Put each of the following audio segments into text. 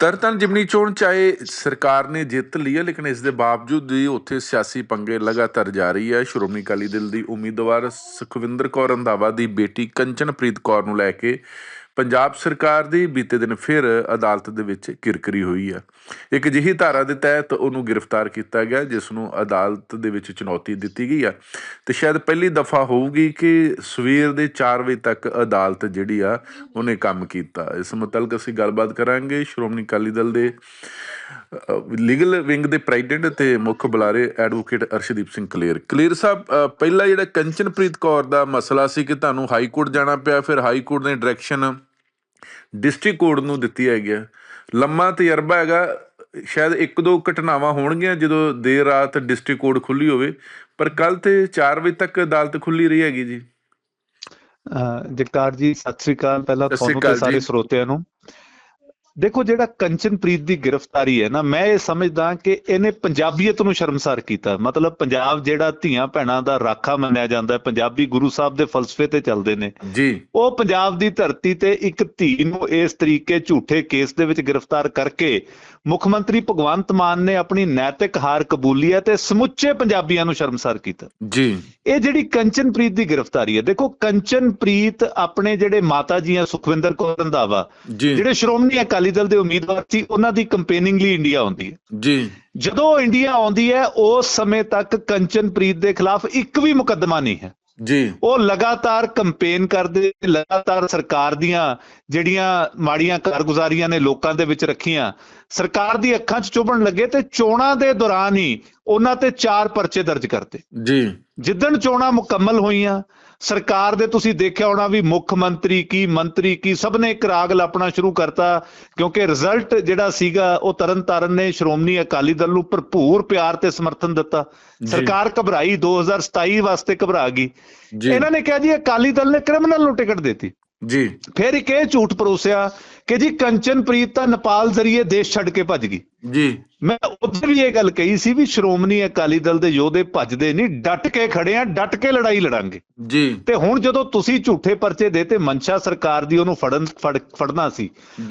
ਤਰਨਤਾਰਨ ਜਿਮਨੀ ਚੋਣ ਚਾਹੇ ਸਰਕਾਰ ਨੇ ਜਿੱਤ ਲਈ ਹੈ, ਲੇਕਿਨ ਇਸ ਦੇ ਬਾਵਜੂਦ ਵੀ ਉੱਥੇ ਸਿਆਸੀ ਪੰਗੇ ਲਗਾਤਾਰ ਜਾਰੀ ਹੈ। ਸ਼੍ਰੋਮਣੀ ਅਕਾਲੀ ਦਲ ਦੀ ਉਮੀਦਵਾਰ ਸੁਖਵਿੰਦਰ ਕੌਰ ਰੰਧਾਵਾ ਦੀ ਬੇਟੀ ਕੰਚਨਪ੍ਰੀਤ ਕੌਰ ਨੂੰ ਲੈ ਕੇ ਪੰਜਾਬ ਸਰਕਾਰ ਦੀ ਬੀਤੇ ਦਿਨ ਫਿਰ ਅਦਾਲਤ ਦੇ ਵਿੱਚ ਕਿਰਕਰੀ ਹੋਈ ਹੈ। ਇੱਕ ਅਜਿਹੀ ਧਾਰਾ ਦੇ ਤਹਿਤ ਉਹਨੂੰ ਗ੍ਰਿਫਤਾਰ ਕੀਤਾ ਗਿਆ ਜਿਸ ਨੂੰ ਅਦਾਲਤ ਦੇ ਵਿੱਚ ਚੁਣੌਤੀ ਦਿੱਤੀ ਗਈ ਆ ਤੇ ਸ਼ਾਇਦ ਪਹਿਲੀ ਦਫਾ ਹੋਊਗੀ ਕਿ ਸਵੇਰ ਦੇ 4 ਵਜੇ ਤੱਕ ਅਦਾਲਤ ਜਿਹੜੀ ਆ ਉਹਨੇ ਕੰਮ ਕੀਤਾ। ਇਸ ਮੁਤਲਕ ਅਸੀਂ ਗੱਲਬਾਤ ਕਰਾਂਗੇ ਸ਼੍ਰੋਮਣੀ ਅਕਾਲੀ ਦਲ ਦੇ ਲੀਗਲ ਵਿੰਗ ਦੇ ਪ੍ਰੈਜ਼ੀਡੈਂਟ ਤੇ ਮੁੱਖ ਬੁਲਾਰੇ ਐਡਵੋਕੇਟ ਅਰਸ਼ਦੀਪ ਸਿੰਘ ਕਲੇਰ। ਕਲੇਰ ਸਾਹਿਬ ਅ, ਪਹਿਲਾ ਜਿਹੜਾ ਕੰਚਨਪ੍ਰੀਤ ਕੌਰ ਦਾ ਮਸਲਾ ਸੀ ਕਿ ਤੁਹਾਨੂੰ ਹਾਈ ਕੋਰਟ ਜਾਣਾ ਪਿਆ ਫਿਰ ਹਾਈ ਕੋਰਟ ਨੇ ਡਾਇਰੈਕਸ਼ਨ ਡਿਸਟ੍ਰਿਕਟ ਕੋਰਟ ਨੂੰ ਦਿੱਤੀ ਹੈਗੀ ਆ। ਲੰਮਾ ਤਜਰਬਾ ਹੈਗਾ ਸ਼ਾਇਦ ਇੱਕ ਦੋ ਘਟਨਾਵਾਂ ਹੋਣਗੀਆਂ ਜਦੋਂ ਦੇਰ ਰਾਤ ਡਿਸਟ੍ਰਿਕਟ ਕੋਰਟ ਖੁੱਲੀ ਹੋਵੇ ਪਰ ਕੱਲ ਤੇ 4 ਵਜੇ ਤੱਕ ਅਦਾਲਤ ਖੁੱਲੀ ਰਹੀ ਹੈਗੀ ਜੀ। ਜਗਤਾਰ ਜੀ ਸਤਿ ਸ੍ਰੀ ਅਕਾਲ। ਪਹਿਲਾਂ ਤੁਹਾਨੂੰ ਤੇ ਸਾਰੇ। ਸਰੋਤਿਆਂ ਨੂੰ ਦੇਖੋ ਜਿਹੜਾ ਕੰਚਨਪ੍ਰੀਤ ਦੀ ਗ੍ਰਿਫਤਾਰੀ ਹੈ ਨਾ ਮੈਂ ਇਹ ਸਮਝਦਾ ਕਿ ਇਹਨੇ ਪੰਜਾਬੀਅਤ ਨੂੰ ਸ਼ਰਮਸਾਰ ਕੀਤਾ। ਮਤਲਬ ਪੰਜਾਬ ਜਿਹੜਾ ਧੀਆਂ ਭੈਣਾਂ ਦਾ ਰਾਖਾ ਮੰਨਿਆ ਜਾਂਦਾ ਹੈ ਪੰਜਾਬੀ ਗੁਰੂ ਸਾਹਿਬ ਦੇ ਫਲਸਫੇ ਤੇ ਚੱਲਦੇ ਨੇ। ਜੀ। ਉਹ ਪੰਜਾਬ ਦੀ ਧਰਤੀ ਤੇ ਇੱਕ ਧੀ ਨੂੰ ਇਸ ਤਰੀਕੇ ਝੂਠੇ ਕੇਸ ਦੇ ਵਿੱਚ ਗ੍ਰਿਫਤਾਰ ਕਰਕੇ ਮੁੱਖ ਮੰਤਰੀ ਭਗਵੰਤ ਮਾਨ ਨੇ ਆਪਣੀ ਨੈਤਿਕ ਹਾਰ ਕਬੂਲੀ ਹੈ ਤੇ ਸਮੁੱਚੇ ਪੰਜਾਬੀਆਂ ਨੂੰ ਸ਼ਰਮਸਾਰ ਕੀਤਾ। ਜੀ। ਇਹ ਜਿਹੜੀ ਕੰਚਨਪ੍ਰੀਤ ਦੀ ਗ੍ਰਿਫਤਾਰੀ ਹੈ ਦੇਖੋ ਕੰਚਨਪ੍ਰੀਤ ਆਪਣੇ ਜਿਹੜੇ ਮਾਤਾ ਜੀ ਆ ਸੁਖਵਿੰਦਰ ਕੌਰ ਰੰਧਾਵਾ ਜਿਹੜੇ ਸ਼੍ਰੋਮਣੀ ਅਕਾਲੀ ਦਲ ਦੇ ਉਮੀਦਵਾਰ ਸੀ ਉਹਨਾਂ ਦੀ ਕੰਪੇਨਿੰਗ ਲਈ ਇੰਡੀਆ ਆਉਂਦੀ ਹੈ। ਜੀ। ਜਦੋਂ ਇੰਡੀਆ ਆਉਂਦੀ ਹੈ ਉਸ ਸਮੇਂ ਤੱਕ ਕੰਚਨਪ੍ਰੀਤ ਦੇ ਖਿਲਾਫ ਇੱਕ ਵੀ ਮੁਕੱਦਮਾ ਨਹੀਂ ਹੈ। ਜੀ। ਉਹ ਲਗਾਤਾਰ ਕੰਪੇਨ ਕਰਦੇ ਲਗਾਤਾਰ ਸਰਕਾਰ ਦੀਆਂ ਜਿਹੜੀਆਂ ਮਾੜੀਆਂ ਕਾਰਗੁਜ਼ਾਰੀਆਂ ਨੇ ਲੋਕਾਂ ਦੇ ਵਿੱਚ ਰੱਖੀਆਂ ਸਰਕਾਰ ਦੀ ਅੱਖਾਂ 'ਚ ਚੁਭਣ ਲੱਗੇ ਤੇ ਚੋਣਾਂ ਦੇ ਦੌਰਾਨ ਹੀ ਉਹਨਾਂ ਤੇ ਚਾਰ ਪਰਚੇ ਦਰਜ ਕਰਤੇ। ਜੀ। ਜਿੱਦਣ ਚੋਣਾਂ ਮੁਕੰਮਲ ਹੋਈਆਂ ਸਰਕਾਰ ਦੇ ਤੁਸੀਂ ਦੇਖਿਆ ਹੋਣਾ ਵੀ ਮੁੱਖ ਮੰਤਰੀ ਕੀ ਮੰਤਰੀ ਕੀ ਸਭ ਨੇ ਇੱਕ ਰਾਗ ਲਾਪਣਾ ਸ਼ੁਰੂ ਕਰਤਾ ਕਿਉਂਕਿ ਰਿਜ਼ਲਟ ਜਿਹੜਾ ਸੀਗਾ ਉਹ ਤਰਨਤਾਰਨ ਨੇ ਸ਼੍ਰੋਮਣੀ ਅਕਾਲੀ ਦਲ ਨੂੰ ਭਰਪੂਰ ਪਿਆਰ ਤੇ ਸਮਰਥਨ ਦਿੱਤਾ। ਸਰਕਾਰ ਘਬਰਾਈ 2027 ਵਾਸਤੇ ਘਬਰਾ ਗਈ। ਇਹਨਾਂ ਨੇ ਕਿਹਾ ਜੀ ਅਕਾਲੀ ਦਲ ਨੇ ਕ੍ਰਿਮੀਨਲ ਨੂੰ ਟਿਕਟ ਦਿੱਤੀ। ਜੀ। ਫਿਰ ਇੱਕ ਇਹ ਝੂਠ ਪਰੋਸਿਆ ਕਿ ਜੀ ਕੰਚਨਪ੍ਰੀਤ ਤਾਂ ਨੇਪਾਲ ਜ਼ਰੀਏ ਦੇਸ਼ ਛੱਡ ਕੇ ਭੱਜ ਗਈ। ਜੀ। ਮੈਂ ਉੱਥੇ ਵੀ ਇਹ ਗੱਲ ਕਹੀ ਸੀ ਵੀ ਸ਼੍ਰੋਮਣੀ ਅਕਾਲੀ ਦਲ ਦੇ ਯੋਧੇ ਭੱਜਦੇ ਨਹੀਂ ਡਟ ਕੇ ਖੜੇ ਆ ਡਟ ਕੇ ਲੜਾਈ ਲੜਾਂਗੇ। ਜੀ। ਤੇ ਹੁਣ ਜਦੋਂ ਤੁਸੀਂ ਝੂਠੇ ਪਰਚੇ ਦੇਤੇ ਮਨਸ਼ਾ ਸਰਕਾਰ ਦੀ ਉਹਨੂੰ ਫੜਨ ਫੜ- ਫੜਨਾ ਸੀ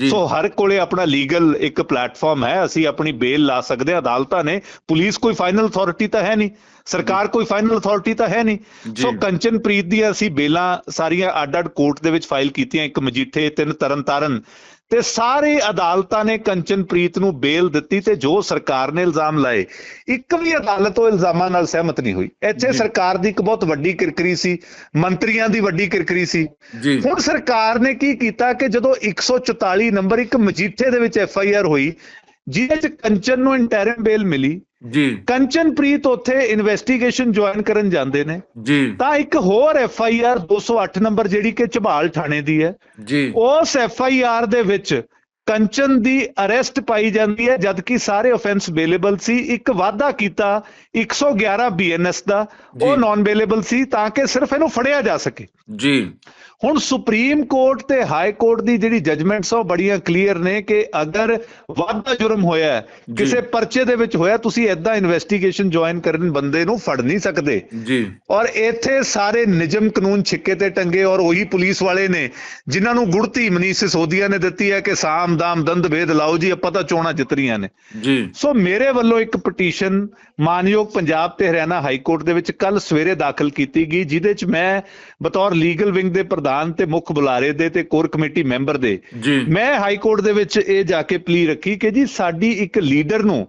ਸੋ ਹਰ ਕੋਲੇ ਆਪਣਾ ਲੀਗਲ ਇੱਕ ਪਲੇਟਫਾਰਮ ਹੈ ਅਸੀਂ ਆਪਣੀ ਬੇਲ ਲਾ ਸਕਦੇ ਹਾਂ ਅਦਾਲਤਾਂ ਨੇ ਪੁਲਿਸ ਕੋਈ ਫਾਈਨਲ ਅਥਾਰਟੀ ਤਾਂ ਹੈ ਨਹੀਂ ਸਰਕਾਰ ਕੋਈ ਫਾਈਨਲ ਅਥਾਰਟੀ ਤਾਂ ਹੈ ਨਹੀਂ। ਸੋ ਕੰਚਨਪ੍ਰੀਤ ਦੀਆਂ ਅਸੀਂ ਬੇਲਾਂ ਸਾਰੀਆਂ ਅੱਡ-ਅੱਡ ਕੋਰਟ ਦੇ ਵਿੱਚ ਫਾਈਲ ਕੀਤੀਆਂ ਇੱਕ ਮਜੀਠੇ ਤਿੰਨ ਤਰਨਤਾਰਨ ਤੇ ਸਾਰੇ ਅਦਾਲਤਾਂ ਨੇ ਕੰਚਨਪ੍ਰੀਤ ਨੂੰ ਬੇਲ ਦਿੱਤੀ ਤੇ ਜੋ ਸਰਕਾਰ ਨੇ ਇਲਜ਼ਾਮ ਲਾਏ ਇੱਕ ਵੀ ਅਦਾਲਤ ਉਹ ਇਲਜ਼ਾਮਾਂ ਨਾਲ ਸਹਿਮਤ ਨਹੀਂ ਹੋਈ। ਇੱਥੇ। ਸਰਕਾਰ ਦੀ ਇੱਕ ਬਹੁਤ ਵੱਡੀ ਕਿਰਕਰੀ ਸੀ ਮੰਤਰੀਆਂ ਦੀ ਵੱਡੀ ਕਿਰਕਰੀ ਸੀ। ਹੁਣ ਸਰਕਾਰ ਨੇ ਕੀ ਕੀਤਾ ਕਿ ਜਦੋਂ 144 ਨੰਬਰ ਇੱਕ ਮਜੀਠੇ ਦੇ ਵਿੱਚ ਐਫ ਆਈ ਆਰ ਹੋਈ ਜਿਹਦੇ ਚ ਕੰਚਨ ਨੂੰ ਇੰਟਰਮ ਬੇਲ ਮਿਲੀ ਜੀ। ਕੰਚਨਪ੍ਰੀਤ ਉੱਥੇ ਇਨਵੈਸਟੀਗੇਸ਼ਨ ਜੁਆਇਨ ਕਰਨ ਜਾਂਦੇ ਨੇ। ਜੀ। ਤਾਂ ਇੱਕ ਹੋਰ ਐਫ ਆਈ ਆਰ 208 ਨੰਬਰ ਜਿਹੜੀ ਕਿ ਝਬਾਲ ਥਾਣੇ ਦੀ ਹੈ। ਜੀ। ਉਸ ਐਫ ਆਈ ਆਰ ਦੇ ਵਿੱਚ ਕੰਚਨ ਦੀ ਅਰੈਸਟ ਪਾਈ ਜਾਂਦੀ ਹੈ ਜਦਕਿ ਸਾਰੇ ਆਫੈਂਸ ਬੇਲੇਬਲ ਸੀ। ਇੱਕ ਵਾਅਦਾ ਕੀਤਾ 111 ਬੀਐਨਐਸ ਦਾ। ਉਹ। ਨਾਨ ਬੇਲੇਬਲ ਸੀ ਤਾਂ ਕਿ ਸਿਰਫ ਇਹਨੂੰ ਫੜਿਆ ਜਾ ਸਕੇ। ਜੀ। ਹੁਣ ਸੁਪਰੀਮ ਕੋਰਟ ਤੇ ਹਾਈ ਕੋਰਟ ਦੀ ਜਿਹੜੀ ਜਜਮੈਂਟਸ ਉਹ ਬੜੀਆਂ ਕਲੀਅਰ ਨੇ ਕਿ ਅਗਰ ਵਾਧਾ ਜੁਰਮ ਹੋਇਆ। ਕਿਸੇ ਪਰਚੇ ਦੇ ਵਿੱਚ ਹੋਇਆ ਤੁਸੀਂ ਐਦਾਂ ਇਨਵੈਸਟੀਗੇਸ਼ਨ ਜੁਆਇਨ ਕਰਨ ਬੰਦੇ ਨੂੰ ਫੜ ਨਹੀਂ ਸਕਦੇ। ਜੀ। ਔਰ ਇੱਥੇ ਸਾਰੇ ਨਿਯਮ ਕਾਨੂੰਨ ਛਿੱਕੇ ਤੇ ਟੰਗੇ ਔਰ ਉਹੀ ਪੁਲਿਸ ਵਾਲੇ ਨੇ ਜਿਨ੍ਹਾਂ ਨੂੰ ਗੁੜਤੀ ਮਨੀਸ਼ ਸਿਸੋਦੀਆ ਨੇ ਦਿੱਤੀ ਹੈ ਕਿ ਸਾਮ ਦਾਮ ਦੰਦ ਭੇਦ ਲਾਓ ਜੀ ਆਪਾਂ ਤਾਂ ਚੋਣਾਂ ਜਿੱਤ ਰਹੀਆਂ ਨੇ। ਜੀ। ਸੋ ਮੇਰੇ ਵੱਲੋਂ ਇੱਕ ਪਟੀਸ਼ਨ ਮਾਨਯੋਗ ਪੰਜਾਬ ਤੇ ਹਰਿਆਣਾ ਹਾਈ ਕੋਰਟ ਦੇ ਵਿੱਚ ਕੱਲ ਸਵੇਰੇ ਦਾਖਲ ਕੀਤੀ ਗਈ ਜਿਹਦੇ ਚ ਮੈਂ ਬਤੌਰ ਲੀਗਲ ਵਿੰਗ ਦੇ ਪ੍ਰਧਾਨ ਤੇ ਮੁੱਖ ਬੁਲਾਰੇ ਦੇ ਤੇ ਕੋਰ ਕਮੇਟੀ ਮੈਂਬਰ ਦੇ ਮੈਂ ਹਾਈ ਕੋਰਟ ਦੇ ਵਿੱਚ ਇਹ ਜਾ ਕੇ ਪਲੀ ਰੱਖੀ ਕਿ ਜੀ ਸਾਡੀ ਇੱਕ ਲੀਡਰ ਨੂੰ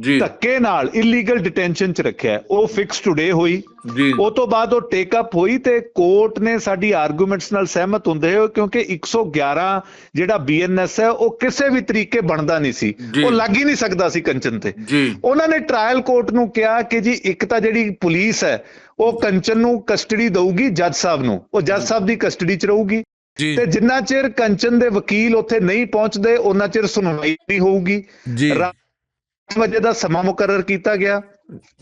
ਜੀ। ਧੱਕੇ ਨਾਲ ਇਲੀਗਲ ਡਿਟੈਂਸ਼ਨ ਚ ਰੱਖਿਆ। ਉਹ ਫਿਕਸ ਟੁਡੇ ਹੋਈ। ਜੀ। ਉਹ ਤੋਂ ਬਾਅਦ ਉਹ ਟੇਕ ਅਪ ਹੋਈ ਤੇ ਕੋਰਟ ਨੇ ਸਾਡੀ ਆਰਗੂਮੈਂਟਸ ਨਾਲ ਸਹਿਮਤ ਹੁੰਦੇ ਹੋਏ ਕਿਉਂਕਿ 111 ਜਿਹੜਾ ਬੀਐਨਐਸ ਹੈ ਉਹ ਕਿਸੇ ਵੀ ਤਰੀਕੇ ਬਣਦਾ ਨਹੀਂ ਸੀ। ਉਹ ਲੱਗ ਹੀ ਨਹੀਂ ਸਕਦਾ ਸੀ ਕੰਚਨ ਤੇ। ਜੀ। ਉਹਨਾਂ ਨੇ ਟ੍ਰਾਇਲ ਕੋਰਟ ਨੂੰ ਕਿਹਾ ਕਿ ਜੀ ਇੱਕ ਤਾਂ ਜਿਹੜੀ ਪੁਲਿਸ ਹੈ ਉਹ ਕੰਚਨ ਨੂੰ ਕਸਟਡੀ ਦਊਗੀ ਜੱਜ ਸਾਹਿਬ ਨੂੰ। ਉਹ ਜੱਜ ਸਾਹਿਬ ਦੀ ਕਸਟਡੀ 'ਚ ਰਹੂਗੀ। ਤੇ ਜਿੰਨਾ ਚਿਰ ਕੰਚਨ ਦੇ ਵਕੀਲ ਉੱਥੇ ਨਹੀਂ ਪਹੁੰਚਦੇ ਉਹਨਾਂ ਚਿਰ ਸੁਣਵਾਈ ਨਹੀਂ ਹੋਊਗੀ। ਜੀ। ਵਜੇ ਦਾ ਸਮਾਂ ਮੁਕਰਰ ਕੀਤਾ ਗਿਆ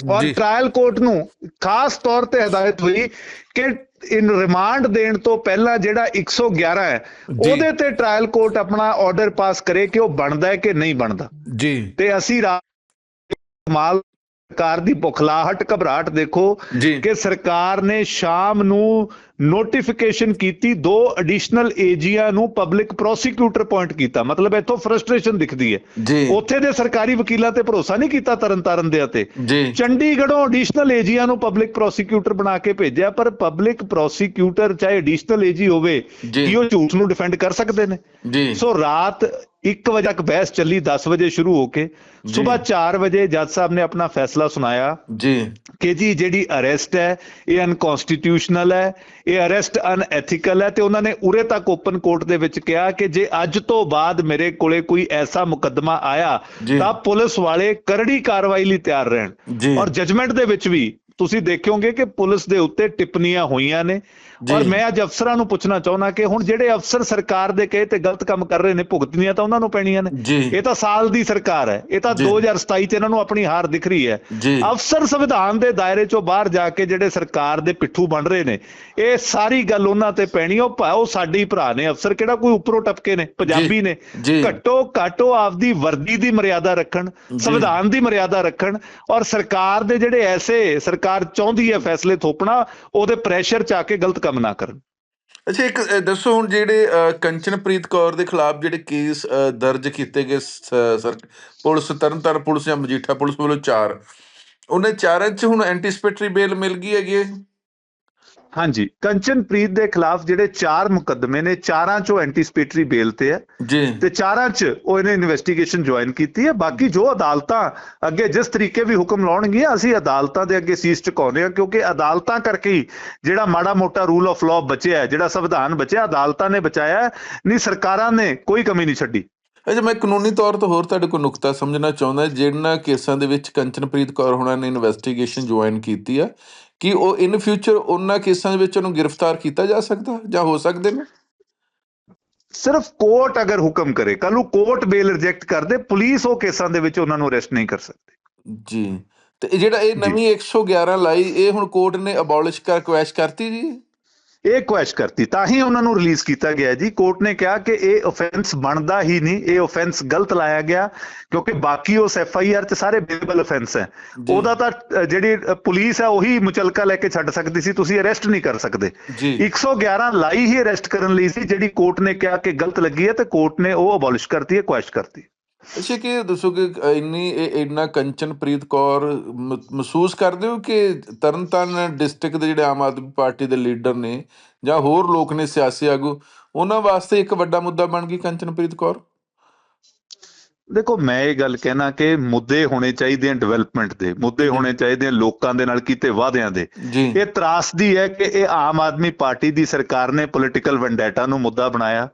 ਔਰ। ਟ੍ਰਾਇਲ ਕੋਰਟ ਨੂੰ ਖਾਸ ਤੌਰ ਤੇ ਹਦਾਇਤ ਹੋਈ ਕਿ ਇਨ ਰਿਮਾਂਡ ਦੇਣ ਤੋਂ ਪਹਿਲਾਂ ਜਿਹੜਾ 111 ਹੈ। ਉਹਦੇ ਤੇ ਟ੍ਰਾਇਲ ਕੋਰਟ ਆਪਣਾ ਆਰਡਰ ਪਾਸ ਕਰੇ ਕਿ ਉਹ ਬਣਦਾ ਹੈ ਕਿ ਨਹੀਂ ਬਣਦਾ ਜੀ ਤੇ ਅਸੀਂ ਕਮਾਲ ਸਰਕਾਰ ਦੀ ਬੁਖਲਾਹਟ ਘਬਰਾਹਟ ਦੇਖੋ ਕਿ ਸਰਕਾਰ ਨੇ ਸ਼ਾਮ ਨੂੰ ਨੋਟੀਫਿਕੇਸ਼ਨ ਕੀਤੀ ਦੋ ਐਡੀਸ਼ਨਲ ਏਜੀਆਂ ਨੂੰ ਪਬਲਿਕ ਪ੍ਰੋਸੀਕਿਊਟਰ ਅਪਾਇੰਟ ਕੀਤਾ। ਮਤਲਬ ਇੱਥੋਂ ਫਰਸਟ੍ਰੇਸ਼ਨ ਦਿਖਦੀ ਹੈ। ਉੱਥੇ ਦੇ ਸਰਕਾਰੀ ਵਕੀਲਾਂ ਤੇ ਭਰੋਸਾ ਨਹੀਂ ਕੀਤਾ ਤਰਨਤਾਰਨ ਦੇ ਅਤੇ ਚੰਡੀਗੜ੍ਹੋਂ ਐਡੀਸ਼ਨਲ ਏਜੀਆਂ ਨੂੰ ਪਬਲਿਕ ਪ੍ਰੋਸੀਕਿਊਟਰ ਬਣਾ ਕੇ ਭੇਜਿਆ ਪਰ ਪਬਲਿਕ ਪ੍ਰੋਸੀਕਿਊਟਰ ਚਾਹੇ ਐਡੀਸ਼ਨਲ ਏਜੀ ਹੋਵੇ। ਕੀ ਉਹ ਝੂਠ ਨੂੰ ਡਿਫੈਂਡ ਕਰ ਸਕਦੇ ਨੇ? ਸੋ ਰਾਤ 1 ਵਜੇ ਤੱਕ ਬਹਿਸ ਚੱਲੀ 10 ਵਜੇ ਸ਼ੁਰੂ ਹੋ ਕੇ ਸਵੇਰ 4 ਵਜੇ ਜੱਜ ਸਾਹਿਬ ਨੇ ਆਪਣਾ ਫੈਸਲਾ ਸੁਣਾਇਆ ਜੀ ਕਿ ਜੀ ਜਿਹੜੀ ਅਰੈਸਟ ਹੈ ਇਹ ਅਨਕਨਸਟੀਟਿਊਸ਼ਨਲ ਹੈ ਇਹ ਅਰੈਸਟ ਅਨਐਥੀਕਲ ਹੈ ਤੇ ਉਹਨਾਂ ਨੇ ਉਰੇ ਤੱਕ ਓਪਨ ਕੋਰਟ ਦੇ ਵਿੱਚ ਕਿਹਾ ਕਿ ਜੇ ਅੱਜ ਤੋਂ ਬਾਅਦ ਮੇਰੇ ਕੋਲੇ ਕੋਈ ਐਸਾ ਮੁਕੱਦਮਾ ਆਇਆ। ਤਾਂ ਪੁਲਿਸ ਵਾਲੇ ਕਰੜੀ ਕਾਰਵਾਈ ਲਈ ਤਿਆਰ ਰਹਿਣ। ਔਰ ਜਜਮੈਂਟ ਦੇ ਵਿੱਚ ਵੀ ਤੁਸੀਂ ਦੇਖੋਗੇ ਕਿ ਪੁਲਿਸ ਦੇ ਉੱਤੇ ਟਿੱਪਣੀਆਂ ਹੋਈਆਂ ਨੇ। ਔਰ ਮੈਂ ਅੱਜ ਅਫਸਰਾਂ ਨੂੰ ਪੁੱਛਣਾ ਚਾਹੁੰਦਾ ਕਿ ਹੁਣ ਜਿਹੜੇ ਅਫਸਰ ਸਰਕਾਰ ਦੇ ਕਹੇ ਤੇ ਗਲਤ ਕੰਮ ਕਰ ਰਹੇ ਨੇ ਭੁਗਤਣੀਆਂ ਤਾਂ ਉਹਨਾਂ ਨੂੰ ਪੈਣੀਆਂ ਨੇ। ਇਹ ਤਾਂ ਸਾਲ ਦੀ ਸਰਕਾਰ ਹੈ ਇਹ ਤਾਂ ਜੀ। 2027 ਚ ਇਹਨਾਂ ਨੂੰ ਆਪਣੀ ਹਾਰ ਦਿਖ ਰਹੀ ਹੈ। ਅਫਸਰ ਸੰਵਿਧਾਨ ਦੇ ਦਾਇਰੇ ਚੋਂ ਬਾਹਰ ਜਾ ਕੇ ਜਿਹੜੇ ਸਰਕਾਰ ਦੇ ਪਿੱਠੂ ਬਣ ਰਹੇ ਨੇ ਇਹ ਸਾਰੀ ਗੱਲ ਉਹਨਾਂ ਤੇ ਪੈਣੀ ਉਹ ਭਾ- ਉਹ ਸਾਡੇ ਹੀ ਭਰਾ ਨੇ ਅਫਸਰ ਕਿਹੜਾ ਕੋਈ ਉੱਪਰੋਂ ਟਪਕੇ ਨੇ ਪੰਜਾਬੀ ਨੇ। ਘੱਟੋ ਘੱਟੋ ਆਪਦੀ ਵਰਦੀ ਦੀ ਮਰਿਆਦਾ ਰੱਖਣ ਸੰਵਿਧਾਨ ਦੀ ਮਰਿਆਦਾ ਰੱਖਣ ਔਰ ਸਰਕਾਰ ਦੇ ਜਿਹੜੇ ਐਸੇ ਸਰਕਾਰ ਚਾਹੁੰਦੀ ਹੈ ਫੈਸਲੇ ਥੋਪਣਾ ਉਹਦੇ ਪ੍ਰੈਸ਼ਰ ਚ ਆ ਕੇ ਗਲਤ ਕੰਮ ਨਾ ਕਰਨ। ਅੱਛਾ ਇੱਕ ਦੱਸੋ ਹੁਣ ਜਿਹੜੇ ਅ, ਕੰਚਨਪ੍ਰੀਤ ਕੌਰ ਦੇ ਖਿਲਾਫ ਜਿਹੜੇ ਕੇਸ ਦਰਜ ਕੀਤੇ ਗਏ ਸਰ ਪੁਲਿਸ ਤਰਨਤਾਰਨ ਪੁਲਿਸ ਜਾਂ ਮਜੀਠਾ ਪੁਲਿਸ ਵੱਲੋਂ ਚਾਰ ਉਹਨੇ ਚਾਰਾਂ 'ਚ ਹੁਣ ਐਂਟੀਸਪੈਟਰੀ ਬੇਲ ਮਿਲ ਗਈ ਹੈਗੀ ਹੈ? ਹਾਂਜੀ। ਕੰਚਨਪ੍ਰੀਤ ਦੇ ਖਿਲਾਫ ਜਿਹੜੇ ਚਾਰ ਮੁਕੱਦਮੇ ਨੇ ਚਾਰਾਂ ਚੋਂ ਐਂਟੀਸਪੇਟਰੀ ਬੇਲ ਤੇ ਹੈ ਜੀ। ਤੇ ਚਾਰਾਂ 'ਚ ਉਹ ਇਹਨੇ ਇਨਵੈਸਟੀਗੇਸ਼ਨ ਜੁਆਇਨ ਕੀਤੀ ਹੈ। ਬਾਕੀ ਜੋ ਅਦਾਲਤਾਂ ਅੱਗੇ ਜਿਸ ਤਰੀਕੇ ਵੀ ਹੁਕਮ ਲਾਉਣਗੀਆਂ ਅਸੀਂ ਅਦਾਲਤਾਂ ਦੇ ਅੱਗੇ ਸੀਸ ਝੁਕਾਉਂਦੇ ਹਾਂ ਕਿਉਂਕਿ ਅਦਾਲਤਾਂ ਕਰਕੇ ਹੀ ਜਿਹੜਾ ਮਾੜਾ ਮੋਟਾ ਰੂਲ ਆਫ ਲਾਅ ਬਚਿਆ ਹੈ ਜਿਹੜਾ ਸੰਵਿਧਾਨ ਬਚਿਆ ਅਦਾਲਤਾਂ ਨੇ ਬਚਾਇਆ ਨਹੀਂ ਸਰਕਾਰਾਂ ਨੇ ਕੋਈ ਕਮੀ ਨਹੀਂ ਛੱਡੀ। ਅੱਛਾ ਮੈਂ ਕਾਨੂੰਨੀ ਤੌਰ ਤੇ ਹੋਰ ਤੁਹਾਡੇ ਕੋਲ ਨੁਕਤਾ ਸਮਝਣਾ ਚਾਹੁੰਦਾ ਜਿਹਨਾਂ ਕੇਸਾਂ ਦੇ ਵਿੱਚ ਕੰਚਨਪ੍ਰੀਤ ਕੌਰ ਹੋਣਾ ਨੇ ਇਨਵੈਸਟੀਗੇਸ਼ਨ ਜੁਆਇਨ ਕੀਤੀ ਆ ਕਿ ਉਹ ਇਨ ਫਿਊਚਰ ਉਹਨਾਂ ਕੇਸਾਂ ਦੇ ਵਿੱਚ ਉਹਨੂੰ ਗ੍ਰਿਫਤਾਰ ਕੀਤਾ ਜਾ ਸਕਦਾ ਜਾਂ ਹੋ ਸਕਦੇ ਨੇ? ਸਿਰਫ ਕੋਰਟ ਅਗਰ ਹੁਕਮ ਕਰੇ ਕੱਲ ਨੂੰ ਕੋਰਟ ਬੇਲ ਰਿਜੈਕਟ ਕਰ ਦੇ ਪੁਲਿਸ ਉਹ ਕੇਸਾਂ ਦੇ ਵਿੱਚ ਉਹਨਾਂ ਨੂੰ ਅਰੈਸਟ ਨਹੀਂ ਕਰ ਸਕਦੀ। ਜੀ ਤੇ ਜਿਹੜਾ ਇਹ ਨਵੀਂ 111 ਲਾਈ ਇਹ ਹੁਣ ਕੋਰਟ ਨੇ ਅਬੋਲਿਸ਼ ਕਰ ਕੁਐਸ਼ ਕਰਤੀ ਜੀ? ਇਹ ਕੁਐਸ਼ ਕਰਤੀ। ਤਾਂ ਹੀ ਉਹਨਾਂ ਨੂੰ ਰਿਲੀਜ਼ ਕੀਤਾ ਗਿਆ ਜੀ। ਕੋਰਟ ਨੇ ਕਿਹਾ ਕਿ ਇਹ ਆਫੈਂਸ ਬਣਦਾ ਹੀ ਨਹੀਂ। ਇਹ ਆਫੈਂਸ ਗਲਤ ਲਾਇਆ ਗਿਆ ਕਿਉਂਕਿ ਬਾਕੀ ਉਸ ਐਫ ਆਈ ਆਰ ਚ ਸਾਰੇ ਬੇਬਲ ਆਫੈਂਸ ਹੈ। ਉਹਦਾ ਤਾਂ ਜਿਹੜੀ ਪੁਲਿਸ ਹੈ ਉਹੀ ਮੁਚਲਕਾ ਲੈ ਕੇ ਛੱਡ ਸਕਦੀ ਸੀ। ਤੁਸੀਂ ਅਰੈਸਟ ਨਹੀਂ ਕਰ ਸਕਦੇ। ਜੀ। 111 ਲਾਈ ਹੀ ਅਰੈਸਟ ਕਰਨ ਲਈ ਸੀ ਜਿਹੜੀ ਕੋਰਟ ਨੇ ਕਿਹਾ ਕਿ ਗਲਤ ਲੱਗੀ ਹੈ ਤੇ ਕੋਰਟ ਨੇ ਉਹ ਅਬੋਲਿਸ਼ ਕਰਤੀ ਹੈ ਕੁਐਸ਼ ਕਰਤੀ ਅੱਛਾ, ਕਿ ਦੱਸੋ ਕਿ ਇੰਨੀ, ਇਹ- ਇੰਨਾ ਕੰਚਨਪ੍ਰੀਤ ਕੌਰ ਮ- ਮਹਿਸੂਸ ਕਰਦੇ ਹੋ ਕਿ ਤਰਨਤਾਰਨ ਡਿਸਟ੍ਰਿਕਟ ਦੇ ਜਿਹੜੇ ਆਮ ਆਦਮੀ ਪਾਰਟੀ ਦੇ ਲੀਡਰ ਨੇ ਜਾਂ ਹੋਰ ਲੋਕ ਨੇ ਸਿਆਸੀ ਆਗੂ, ਉਹਨਾਂ ਵਾਸਤੇ ਇੱਕ ਵੱਡਾ ਮੁੱਦਾ ਬਣ ਗਈ ਕੰਚਨਪ੍ਰੀਤ ਕੌਰ? ਦੇਖੋ ਮੈਂ ਇਹ ਗੱਲ ਕਹਿਣਾ ਕਿ ਮੁੱਦੇ ਹੋਣੇ ਚਾਹੀਦੇ ਆ ਡਿਵੈਲਪਮੈਂਟ ਦੇ ਮੁੱਦੇ ਹੋਣੇ ਚਾਹੀਦੇ ਆ ਲੋਕਾਂ ਦੇ ਨਾਲ ਕੀਤੇ ਵਾਅਦਿਆਂ ਦੇ। ਇਹ ਤਰਾਸਦੀ ਹੈ ਕਿ ਇਹ ਆਮ ਆਦਮੀ ਪਾਰਟੀ ਦੀ ਸਰਕਾਰ ਨੇ ਪੋਲਿਟੀਕਲ ਵੈਂਡੇਟਾ ਨੂੰ ਮੁੱਦਾ ਬਣਾਇਆ।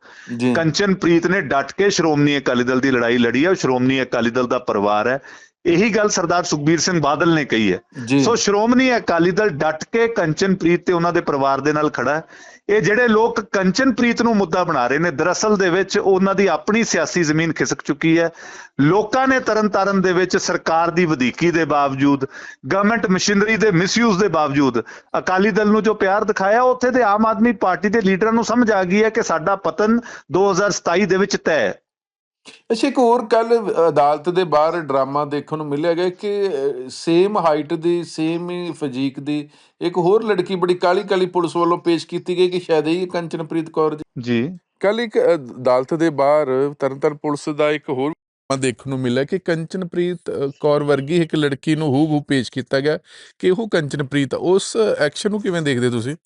ਕੰਚਨਪ੍ਰੀਤ ਨੇ ਡਟ ਕੇ ਸ਼੍ਰੋਮਣੀ ਅਕਾਲੀ ਦਲ ਦੀ ਲੜਾਈ ਲੜੀ ਹੈ ਸ਼੍ਰੋਮਣੀ ਅਕਾਲੀ ਦਲ ਦਾ ਪਰਿਵਾਰ ਹੈ। ਇਹੀ ਗੱਲ ਸਰਦਾਰ ਸੁਖਬੀਰ ਸਿੰਘ ਬਾਦਲ ਨੇ ਕਹੀ ਹੈ। ਸੋ ਸ਼੍ਰੋਮਣੀ ਅਕਾਲੀ ਦਲ ਡਟ ਕੇ ਕੰਚਨਪ੍ਰੀਤ ਤੇ ਉਹਨਾਂ ਦੇ ਪਰਿਵਾਰ ਦੇ ਨਾਲ ਖੜਾ ਹੈ। ਇਹ ਜਿਹੜੇ ਲੋਕ ਕੰਚਨਪ੍ਰੀਤ ਨੂੰ ਮੁੱਦਾ ਬਣਾ ਰਹੇ ਨੇ ਦਰਅਸਲ ਦੇ ਵਿੱਚ ਉਹਨਾਂ ਦੀ ਆਪਣੀ ਸਿਆਸੀ ਜ਼ਮੀਨ ਖਿਸਕ ਚੁੱਕੀ ਹੈ। ਲੋਕਾਂ ਨੇ ਤਰਨਤਾਰਨ ਦੇ ਵਿੱਚ ਸਰਕਾਰ ਦੀ ਵਧੀਕੀ ਦੇ ਬਾਵਜੂਦ ਗਵਰਨਮੈਂਟ ਮਸ਼ੀਨਰੀ ਦੇ ਮਿਸਯੂਜ਼ ਦੇ ਬਾਵਜੂਦ ਅਕਾਲੀ ਦਲ ਨੂੰ ਜੋ ਪਿਆਰ ਦਿਖਾਇਆ ਉੱਥੇ ਦੇ ਆਮ ਆਦਮੀ ਪਾਰਟੀ ਦੇ ਲੀਡਰਾਂ ਨੂੰ ਸਮਝ ਆ ਗਈ ਹੈ ਕਿ ਸਾਡਾ ਪਤਨ 2027 ਦੇ ਵਿੱਚ ਤੈਅ ਹੈ। ਅੱਛਾ ਇੱਕ ਹੋਰ ਕੱਲ ਅਦਾਲਤ ਦੇ ਬਾਹਰ ਡਰਾਮਾ ਦੇਖਣ ਨੂੰ ਮਿਲਿਆ ਗਿਆ ਕਿ ਸੇਮ ਹਾਈਟ ਦੀ ਸੇਮ ਹੀ ਫਿਜ਼ੀਕ ਦੀ ਇੱਕ ਹੋਰ ਲੜਕੀ ਬੜੀ ਕਾਲੀ ਕਾਲੀ ਪੁਲਿਸ ਵੱਲੋਂ ਪੇਸ਼ ਕੀਤੀ ਗਈ ਕਿ ਸ਼ਾਇਦ ਇਹ ਕੰਚਨਪ੍ਰੀਤ ਕੌਰ ਜੀ ਜੀ ਕੱਲ ਇੱਕ ਅਦਾਲਤ ਦੇ ਬਾਹਰ ਤਰਨਤਾਰਨ ਪੁਲਿਸ ਦਾ ਇੱਕ ਹੋਰ ਦੇਖਣ ਨੂੰ ਮਿਲਿਆ ਕਿ ਕੰਚਨਪ੍ਰੀਤ ਕੌਰ ਵਰਗੀ ਇੱਕ ਲੜਕੀ ਨੂੰ ਹੂ ਹੂ ਪੇਸ਼ ਕੀਤਾ ਗਿਆ ਕਿ ਉਹ ਕੰਚਨਪ੍ਰੀਤ। ਉਸ ਐਕਸ਼ਨ ਨੂੰ ਕਿਵੇਂ ਦੇਖਦੇ ਤੁਸੀਂ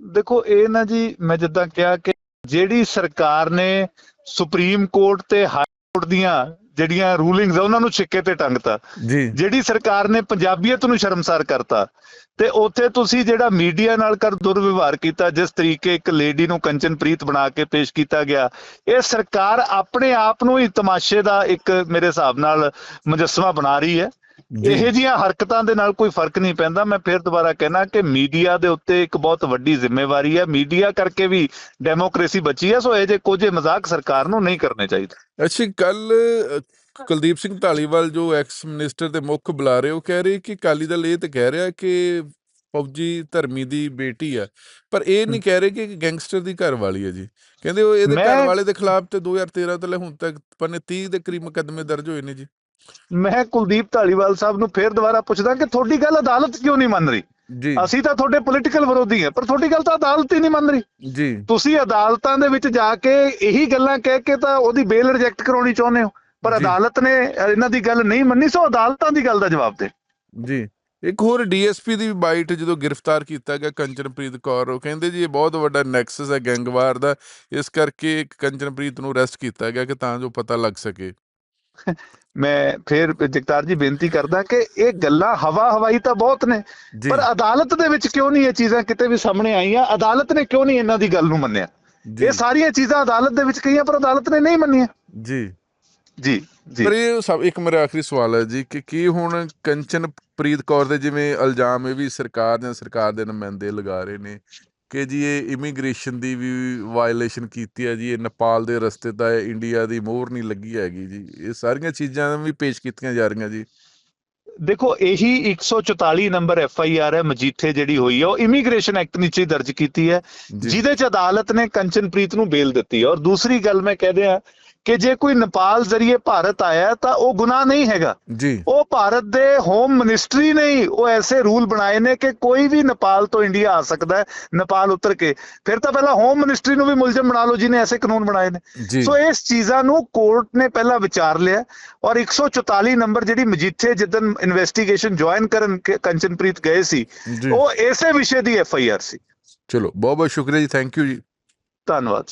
ਦੇਖੋ ਇਹ ਨਾ ਜੀ ਮੈਂ ਜਿੱਦਾਂ ਕਿਹਾ ਕਿ ਜਿਹੜੀ ਸਰਕਾਰ ਨੇ ਸੁਪਰੀਮ ਕੋਰਟ ਤੇ ਹਾਈ ਕੋਰਟ ਦੀਆਂ ਜਿਹੜੀਆਂ ਰੂਲਿੰਗਸ ਆ ਉਹਨਾਂ ਨੂੰ ਛਿੱਕੇ ਤੇ ਟੰਗਤਾ। ਜਿਹੜੀ ਸਰਕਾਰ ਨੇ ਪੰਜਾਬੀਅਤ ਨੂੰ ਸ਼ਰਮਸਾਰ ਕਰਤਾ। ਤੇ ਉੱਥੇ ਤੁਸੀਂ ਜਿਹੜਾ ਮੀਡੀਆ ਨਾਲ ਕਰ ਦੁਰਵਿਵਹਾਰ ਕੀਤਾ ਜਿਸ ਤਰੀਕੇ ਇੱਕ ਲੇਡੀ ਨੂੰ ਕੰਚਨਪ੍ਰੀਤ ਬਣਾ ਕੇ ਪੇਸ਼ ਕੀਤਾ ਗਿਆ ਇਹ ਸਰਕਾਰ ਆਪਣੇ ਆਪ ਨੂੰ ਹੀ ਤਮਾਸ਼ੇ ਦਾ ਇੱਕ ਮੇਰੇ ਹਿਸਾਬ ਨਾਲ ਮੁਜੱਸਮਾ ਬਣਾ ਰਹੀ ਹੈ। ਇਹ ਜੀਆਂ ਹਰਕਤਾਂ ਦੇ ਨਾਲ ਕੋਈ ਫ਼ਰਕ ਨਹੀਂ ਪੈਂਦਾ। ਮੈਂ ਫਿਰ ਦੁਬਾਰਾ ਕਹਿਣਾ ਕਿ ਮੀਡੀਆ ਦੇ ਉੱਤੇ ਇੱਕ ਬਹੁਤ ਵੱਡੀ ਜ਼ਿੰਮੇਵਾਰੀ ਹੈ। ਮੀਡੀਆ ਕਰਕੇ ਵੀ ਡੈਮੋਕ੍ਰੇਸੀ ਬਚੀ ਹੈ ਸੋ ਇਹ ਜੇ ਕੁਝ ਮਜ਼ਾਕ ਸਰਕਾਰ ਨੂੰ ਨਹੀਂ ਕਰਨੇ ਚਾਹੀਦੇ। ਅੱਛਾ ਕੱਲ ਕੁਲਦੀਪ ਸਿੰਘ ਢਾਲੀਵਾਲ ਜੋ ਐਕਸ ਮਿਨਿਸਟਰ ਦੇ ਮੁੱਖ ਬੁਲਾ ਰਹੇ ਉਹ ਕਹਿ ਰਹੇ ਕਿ ਅਕਾਲੀ ਦਲ ਇਹ ਤੇ ਕਹਿ ਰਿਹਾ ਕਿ ਫੌਜੀ ਧਰਮੀ ਦੀ ਬੇਟੀ ਆ। ਪਰ ਇਹ ਨਹੀਂ ਕਹਿ ਰਹੇ ਕਿ ਗੈਂਗਸਟਰ ਦੀ ਘਰ ਵਾਲੀ ਹੈ ਜੀ। ਕਹਿੰਦੇ ਉਹ ਇਹਦੇ ਘਰ ਵਾਲੇ ਦੇ ਖਿਲਾਫ ਤੇ 2013 ਤੋਂ ਲੈ ਹੁਣ ਤੱਕ ਪਨੇ 30 ਦੇ ਕਰੀਬ ਮੁਕੱਦਮੇ ਦਰਜ ਹੋਏ ਨੇ ਜੀ। ਮੈਂ ਕੁਲਦੀਪ ਢਾਲੀਵਾਲ ਸਾਹਿਬ ਨੂੰ ਫੇਰ ਦੁਬਾਰਾ ਪੁੱਛਦਾ ਕਿ ਤੁਹਾਡੀ ਗੱਲ ਅਦਾਲਤ ਕਿਉਂ ਨਹੀਂ ਮੰਨ ਰਹੀ? ਜੀ। ਅਸੀਂ ਤਾਂ ਤੁਹਾਡੇ ਪੋਲੀਟੀਕਲ ਵਿਰੋਧੀ ਹਾਂ ਪਰ ਤੁਹਾਡੀ ਗੱਲ ਤਾਂ ਅਦਾਲਤ ਹੀ ਨਹੀਂ ਮੰਨ ਰਹੀ। ਜੀ। ਤੁਸੀਂ ਅਦਾਲਤਾਂ ਦੇ ਵਿੱਚ ਜਾ ਕੇ ਇਹੀ ਗੱਲਾਂ ਕਹਿ ਕੇ ਤਾਂ ਉਹਦੀ ਬੇਲ ਰਿਜੈਕਟ ਕਰਾਉਣੀ ਚਾਹੁੰਦੇ ਹੋ। ਪਰ। ਅਦਾਲਤ ਨੇ ਇਹਨਾਂ ਦੀ ਗੱਲ ਨਹੀਂ ਮੰਨੀ ਸੋ ਅਦਾਲਤਾਂ ਦੀ ਗੱਲ ਦਾ ਜਵਾਬ ਦੇ। ਜੀ। ਇੱਕ ਹੋਰ ਡੀਐਸਪੀ ਦੀ ਬਾਈਟ ਜਦੋਂ ਗ੍ਰਿਫਤਾਰ ਕੀਤਾ ਗਿਆ ਕੰਚਨਪ੍ਰੀਤ ਕੌਰ ਉਹ ਕਹਿੰਦੇ ਜੀ ਇਹ ਬਹੁਤ ਵੱਡਾ ਨੈਕਸਸ ਹੈ ਗੈਂਗਵਾਰ ਦਾ। ਇਸ ਕਰਕੇ ਕੰਚਨਪ੍ਰੀਤ ਨੂੰ ਅਰੈਸਟ ਕੀਤਾ ਗਿਆ ਕਿ ਤਾਂ ਜੋ ਪਤਾ ਲੱਗ ਸਕੇ। ਮੈਂ ਫੇਰ ਜਗਤਾਰ ਜੀ ਬੇਨਤੀ ਕਰਦਾ ਕਿ ਇਹ ਗੱਲਾਂ ਹਵਾ ਹਵਾਈ ਤਾਂ ਬਹੁਤ ਨੇ ਪਰ ਅਦਾਲਤ ਦੇ ਵਿੱਚ ਕਿਉਂ ਨਹੀਂ ਇਹ ਚੀਜ਼ਾਂ ਕਿਤੇ ਵੀ ਸਾਹਮਣੇ ਆਈਆਂ? ਅਦਾਲਤ ਨੇ ਕਿਉਂ ਨਹੀਂ ਇਹਨਾਂ ਦੀ ਗੱਲ ਨੂੰ ਮੰਨਿਆ? ਇਹ ਸਾਰੀਆਂ ਚੀਜ਼ਾਂ ਅਦਾਲਤ ਦੇ ਵਿੱਚ ਕਹੀਆਂ ਪਰ ਅਦਾਲਤ ਨੇ ਨਹੀਂ ਮੰਨੀਆਂ। ਜੀ। ਜੀ ਜੀ। ਪਰ ਇਹ ਸਭ ਇੱਕ ਮੇਰਾ ਆਖਰੀ ਸਵਾਲ ਹੈ ਜੀ ਕਿ ਕੀ ਹੁਣ ਕੰਚਨਪ੍ਰੀਤ ਕੌਰ ਦੇ ਜਿਵੇਂ ਇਲਜ਼ਾਮ ਇਹ ਵੀ ਸਰਕਾਰ ਜਾਂ ਸਰਕਾਰ ਦੇ ਨੁਮਾਇੰਦੇ ਲਗਾ ਰਹੇ ਨੇ ਕਿ ਜੀ ਇਹ ਇਮੀਗ੍ਰੇਸ਼ਨ ਦੀ ਵੀ ਵਾਇਲੇਸ਼ਨ ਕੀਤੀ ਹੈ ਜੀ ਇਹ ਨੇਪਾਲ ਦੇ ਰਸਤੇ ਤਾਂ ਇਹ ਇੰਡੀਆ ਦੀ ਮੋਹਰ ਨਹੀਂ ਲੱਗੀ ਹੈਗੀ ਜੀ। ਇਹ ਸਾਰੀਆਂ ਚੀਜ਼ਾਂ ਵੀ ਪੇਸ਼ ਕੀਤੀਆਂ ਜਾ ਰਹੀਆਂ ਜੀ। ਦੇਖੋ ਇਹੀ 144 ਨੰਬਰ ਐਫ ਆਈ ਆਰ ਹੈ ਮਜੀਠੇ ਜਿਹੜੀ ਹੋਈ ਹੈ ਉਹ ਇਮੀਗ੍ਰੇਸ਼ਨ ਐਕਟ ਨੀਚੇ ਦਰਜ ਕੀਤੀ ਹੈ। ਜਿਹਦੇ ਚ ਅਦਾਲਤ ਨੇ ਕੰਚਨਪ੍ਰੀਤ ਨੂੰ ਬੇਲ ਦਿੱਤੀ ਔਰ ਦੂਸਰੀ ਗੱਲ ਮੈਂ ਕਹਿ ਦਿਆਂ ਕਿ ਜੇ ਕੋਈ ਨੇਪਾਲ ਜ਼ਰੀਏ ਭਾਰਤ ਆਇਆ ਤਾਂ ਉਹ ਗੁਨਾਹ ਨਹੀਂ ਹੈਗਾ। ਜੀ। ਉਹ ਭਾਰਤ ਦੇ ਹੋਮ ਮਿਨਿਸਟਰੀ ਨੇ ਹੀ ਉਹ ਐਸੇ ਰੂਲ ਬਣਾਏ ਨੇ ਕਿ ਕੋਈ ਵੀ ਨੇਪਾਲ ਤੋਂ ਇੰਡੀਆ ਆ ਸਕਦਾ ਹੈ ਨੇਪਾਲ ਉਤਰ ਕੇ। ਫਿਰ ਤਾਂ ਪਹਿਲਾਂ ਹੋਮ ਮਿਨਿਸਟਰੀ ਨੂੰ ਵੀ ਮੁਲਜ਼ਮ ਬਣਾ ਲਓ ਜਿਹਨੇ ਐਸੇ ਕਾਨੂੰਨ ਬਣਾਏ ਨੇ। ਸੋ ਇਸ ਚੀਜ਼ਾਂ ਨੂੰ ਕੋਰਟ ਨੇ ਪਹਿਲਾਂ ਵਿਚਾਰ ਲਿਆ ਔਰ 144 ਨੰਬਰ ਜਿਹੜੀ ਮਜੀਠੇ ਜਿੱਦਨ ਇਨਵੈਸਟੀਗੇਸ਼ਨ ਜੁਆਇਨ ਕਰਨ ਕੰਚਨਪ੍ਰੀਤ ਗਏ ਸੀ ਉਹ ਇਸੇ ਵਿਸ਼ੇ ਦੀ ਐਫ ਆਈ ਆਰ ਸੀ। ਚਲੋ ਬਹੁਤ ਬਹੁਤ ਸ਼ੁਕਰੀਆ ਜੀ ਥੈਂਕ ਯੂ ਜੀ। ਧੰਨਵਾਦ